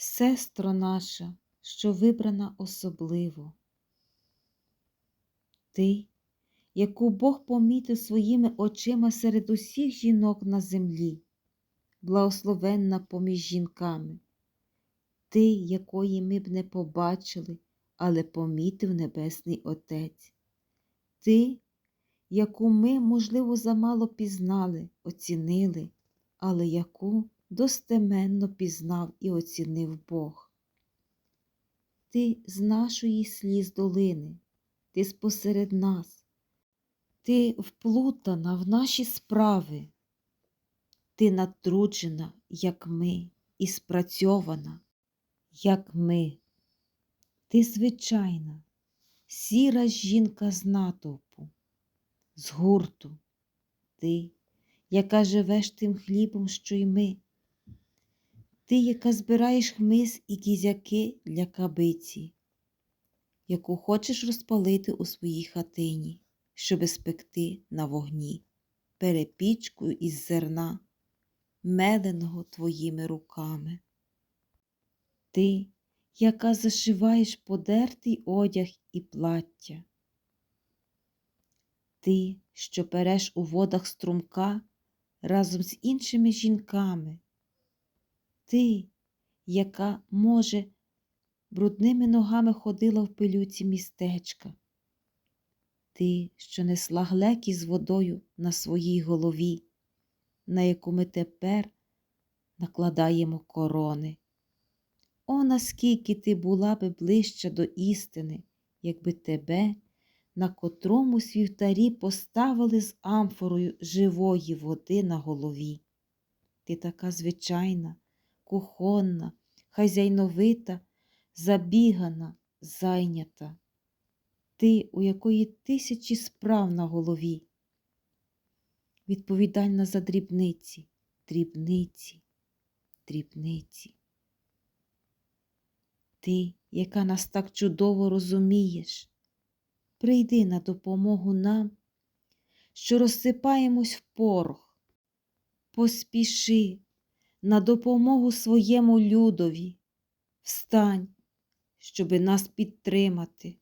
сестро наша, що вибрана особливо. Ти, яку Бог помітив своїми очима серед усіх жінок на землі, благословенна поміж жінками, ти, якої ми б не побачили, але помітив Небесний Отець, ти, яку ми, можливо, замало пізнали, оцінили, але яку достеменно пізнав і оцінив Бог. Ти з нашої сліз долини, ти спосеред нас, ти вплутана в наші справи, ти натруджена, як ми, і спрацьована, як ми. Ти звичайна, сіра жінка з натовпу, з гурту, ти, яка живеш тим хлібом, що й ми, ти, яка збираєш хмиз і кізяки для кабиці, яку хочеш розпалити у своїй хатині, щоби спекти на вогні, перепічкою із зерна, меленого твоїми руками. Ти, яка зашиваєш подертий одяг і плаття. Ти, що переш у водах струмка разом з іншими жінками. Ти, яка, може, брудними ногами ходила в пилюці містечка. Ти, що несла глеки з водою на своїй голові, на яку ми тепер накладаємо корони. О, наскільки ти була би ближче до істини, якби тебе на котромусь вівтарі поставили з амфорою живої води на голові. Ти така звичайна, кухонна, хазяйновита, забігана, зайнята. Ти, у якої тисячі справ на голові. Відповідальна за дрібниці, дрібниці, дрібниці. Ти, яка нас так чудово розумієш, прийди на допомогу нам, що розсипаємось в порох, поспіши на допомогу своєму людові, встань, щоби нас підтримати.